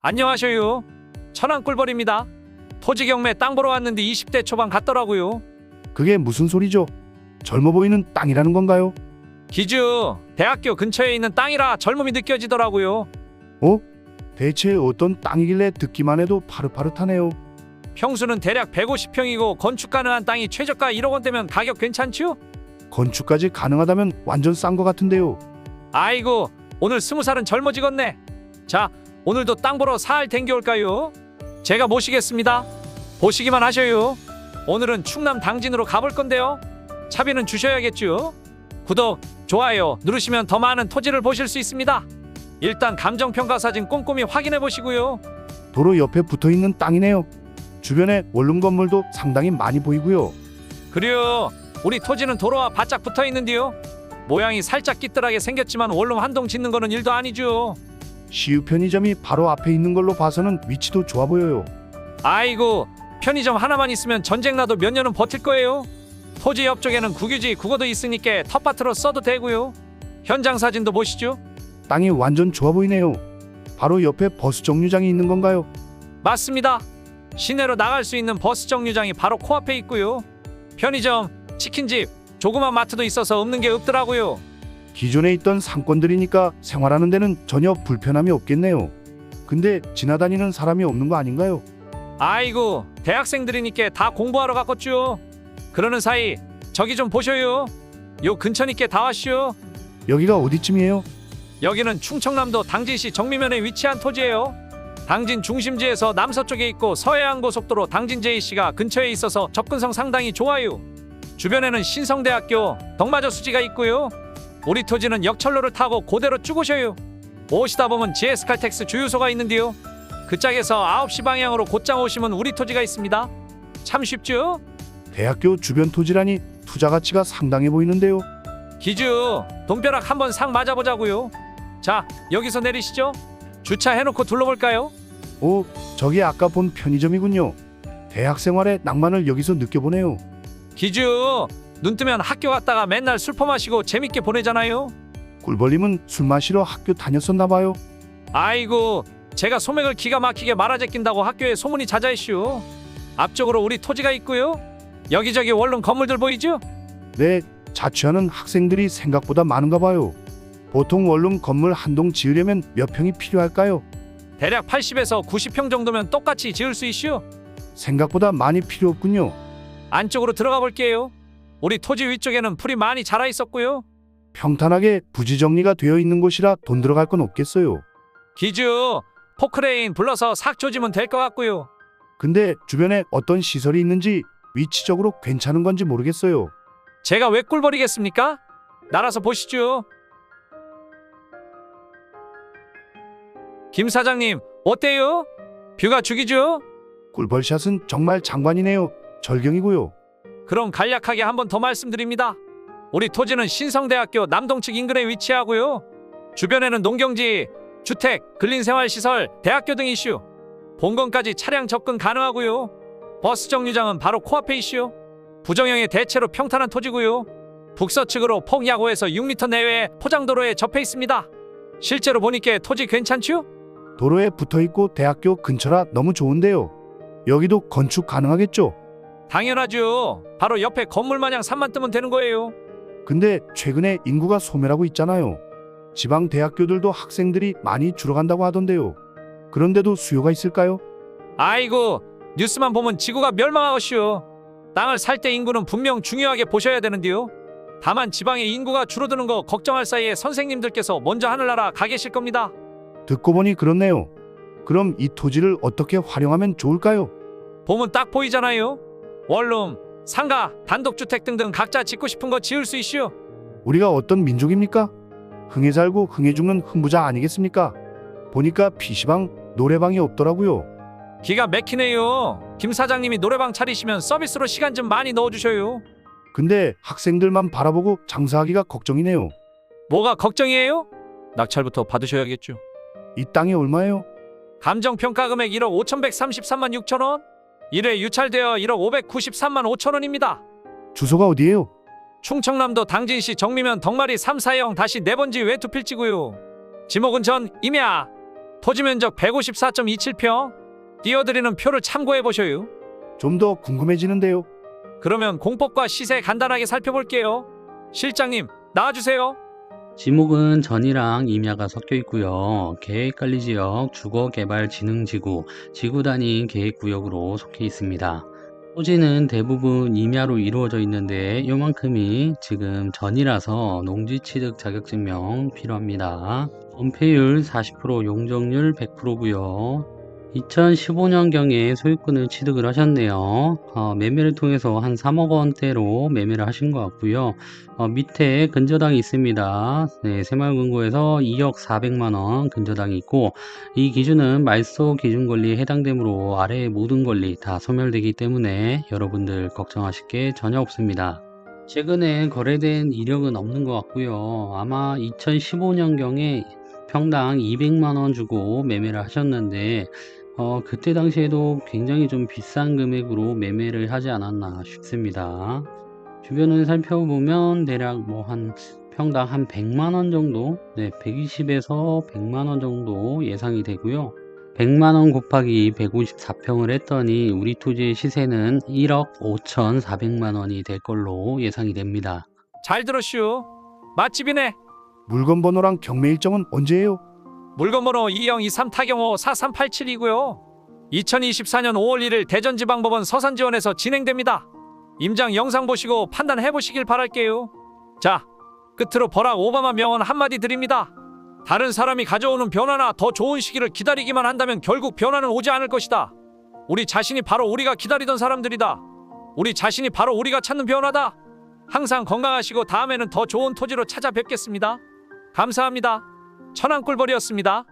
안녕하셔요. 천안 꿀벌입니다. 토지 경매 땅 보러 왔는데 20대 초반 같더라고요. 그게 무슨 소리죠? 젊어 보이는 땅이라는 건가요? 기주 대학교 근처에 있는 땅이라 젊음이 느껴지더라고요. 어? 대체 어떤 땅이길래 듣기만 해도 파릇파릇하네요. 평수는 대략 150평이고 건축 가능한 땅이 최저가 1억 원대면 가격 괜찮죠? 건축까지 가능하다면 완전 싼것 같은데요. 아이고 오늘 스무 살은 젊어지겠네. 자 오늘도 땅 보러 사흘 댕겨올까요? 제가 모시겠습니다. 보시기만 하셔요. 오늘은 충남 당진으로 가볼 건데요. 차비는 주셔야겠죠. 구독, 좋아요 누르시면 더 많은 토지를 보실 수 있습니다. 일단 감정평가 사진 꼼꼼히 확인해 보시고요. 도로 옆에 붙어 있는 땅이네요. 주변에 원룸 건물도 상당히 많이 보이고요. 그래요. 우리 토지는 도로와 바짝 붙어 있는데요. 모양이 살짝 끼뜰하게 생겼지만 원룸 한 동 짓는 거는 일도 아니죠. 시유 편의점이 바로 앞에 있는 걸로 봐서는 위치도 좋아 보여요. 아이고 편의점 하나만 있으면 전쟁 나도 몇 년은 버틸 거예요. 토지 옆쪽에는 국유지 국어도 있으니까 텃밭으로 써도 되고요. 현장 사진도 보시죠. 땅이 완전 좋아 보이네요. 바로 옆에 버스 정류장이 있는 건가요? 맞습니다. 시내로 나갈 수 있는 버스 정류장이 바로 코앞에 있고요. 편의점, 치킨집, 조그만 마트도 있어서 없는 게 없더라고요. 기존에 있던 상권들이니까 생활하는 데는 전혀 불편함이 없겠네요. 근데 지나다니는 사람이 없는 거 아닌가요? 아이고 대학생들이니까 다 공부하러 갔겠죠. 그러는 사이 저기 좀 보셔요. 요 근처니까 다 왔슈. 여기가 어디쯤이에요? 여기는 충청남도 당진시 정미면에 위치한 토지예요. 당진 중심지에서 남서쪽에 있고 서해안 고속도로 당진 JC가 근처에 있어서 접근성 상당히 좋아요. 주변에는 신성대학교, 덕마저 수지가 있고요. 우리 토지는 역철로를 타고 고대로 쭉 오셔요. 오시다 보면 GS 칼텍스 주유소가 있는데요. 그 짝에서 9시 방향으로 곧장 오시면 우리 토지가 있습니다. 참 쉽죠? 대학교 주변 토지라니 투자 가치가 상당해 보이는데요. 기주 돈벼락 한번 상 맞아보자고요. 자 여기서 내리시죠. 주차해놓고 둘러볼까요? 오, 저기 아까 본 편의점이군요. 대학 생활의 낭만을 여기서 느껴보네요. 기주 눈 뜨면 학교 갔다가 맨날 술 퍼 마시고 재밌게 보내잖아요. 꿀벌님은 술 마시러 학교 다녔었나 봐요. 아이고 제가 소맥을 기가 막히게 말아 제낀다고 학교에 소문이 자자했슈. 앞쪽으로 우리 토지가 있고요. 여기저기 원룸 건물들 보이죠? 네, 자취하는 학생들이 생각보다 많은가 봐요. 보통 원룸 건물 한 동 지으려면 몇 평이 필요할까요? 대략 80에서 90평 정도면 똑같이 지을 수 있슈. 생각보다 많이 필요 없군요. 안쪽으로 들어가 볼게요. 우리 토지 위쪽에는 풀이 많이 자라 있었고요. 평탄하게 부지 정리가 되어 있는 곳이라 돈 들어갈 건 없겠어요. 기주 포크레인 불러서 삭 조지면 될 것 같고요. 근데 주변에 어떤 시설이 있는지 위치적으로 괜찮은 건지 모르겠어요. 제가 왜 꿀벌이겠습니까? 날아서 보시죠. 김 사장님 어때요? 뷰가 죽이죠? 꿀벌샷은 정말 장관이네요. 절경이고요. 그럼 간략하게 한 번 더 말씀드립니다. 우리 토지는 신성대학교 남동측 인근에 위치하고요. 주변에는 농경지, 주택, 근린생활시설, 대학교 등 이슈. 본건까지 차량 접근 가능하고요. 버스 정류장은 바로 코앞에 이슈. 부정형의 대체로 평탄한 토지고요. 북서측으로 폭야고에서 6m 내외의 포장도로에 접해 있습니다. 실제로 보니까 토지 괜찮죠? 도로에 붙어 있고 대학교 근처라 너무 좋은데요. 여기도 건축 가능하겠죠? 당연하죠. 바로 옆에 건물 마냥 산만 뜨면 되는 거예요. 근데 최근에 인구가 소멸하고 있잖아요. 지방 대학교들도 학생들이 많이 줄어간다고 하던데요. 그런데도 수요가 있을까요? 아이고 뉴스만 보면 지구가 멸망하겠슈. 땅을 살 때 인구는 분명 중요하게 보셔야 되는데요. 다만 지방의 인구가 줄어드는 거 걱정할 사이에 선생님들께서 먼저 하늘나라 가 계실 겁니다. 듣고 보니 그렇네요. 그럼 이 토지를 어떻게 활용하면 좋을까요? 보면 딱 보이잖아요. 원룸, 상가, 단독주택 등등 각자 짓고 싶은 거 지을 수 있슈. 우리가 어떤 민족입니까? 흥에 살고 흥에 죽는 흥부자 아니겠습니까? 보니까 PC방, 노래방이 없더라고요. 기가 막히네요. 김 사장님이 노래방 차리시면 서비스로 시간 좀 많이 넣어주셔요. 근데 학생들만 바라보고 장사하기가 걱정이네요. 뭐가 걱정이에요? 낙찰부터 받으셔야겠죠. 이 땅이 얼마예요? 감정평가 금액 1억 5,133만 6천 원. 1회 유찰되어 1억 593만 5천 원입니다. 주소가 어디예요? 충청남도 당진시 정미면 덕마리 340 다시 네 번지 외투필지고요. 지목은 전 임야. 토지 면적 154.27평. 띄워드리는 표를 참고해 보셔요. 좀 더 궁금해지는데요. 그러면 공법과 시세 간단하게 살펴볼게요. 실장님, 나와주세요. 지목은 전이랑 임야가 섞여 있고요. 계획관리지역, 주거개발진흥지구, 지구 단위 계획구역으로 속해 있습니다. 토지는 대부분 임야로 이루어져 있는데 요만큼이 지금 전이라서 농지취득 자격증명 필요합니다. 원폐율 40%, 용적률 100%고요. 2015년경에 소유권을 취득을 하셨네요. 어, 매매를 통해서 한 3억 원대로 매매를 하신 것 같고요. 어, 밑에 근저당이 있습니다. 네, 새마을금고에서 2억 400만 원 근저당이 있고 이 기준은 말소 기준 권리에 해당되므로 아래의 모든 권리 다 소멸되기 때문에 여러분들 걱정하실 게 전혀 없습니다. 최근에 거래된 이력은 없는 것 같고요. 아마 2015년경에 평당 200만 원 주고 매매를 하셨는데 어, 그때 당시에도 굉장히 좀 비싼 금액으로 매매를 하지 않았나 싶습니다. 주변을 살펴보면 대략 뭐 한 평당 한 100만 원 정도, 네, 120에서 100만 원 정도 예상이 되고요. 100만 원 곱하기 154평을 했더니 우리 토지의 시세는 1억 5,400만 원이 될 걸로 예상이 됩니다. 잘 들었슈. 맛집이네. 물건 번호랑 경매 일정은 언제예요? 물건 번호 2023 타경호 4387이고요. 2024년 5월 1일 대전지방법원 서산지원에서 진행됩니다. 임장 영상 보시고 판단해 보시길 바랄게요. 자, 끝으로 버락 오바마 명언 한마디 드립니다. 다른 사람이 가져오는 변화나 더 좋은 시기를 기다리기만 한다면 결국 변화는 오지 않을 것이다. 우리 자신이 바로 우리가 기다리던 사람들이다. 우리 자신이 바로 우리가 찾는 변화다. 항상 건강하시고 다음에는 더 좋은 토지로 찾아뵙겠습니다. 감사합니다. 천안꿀벌이었습니다.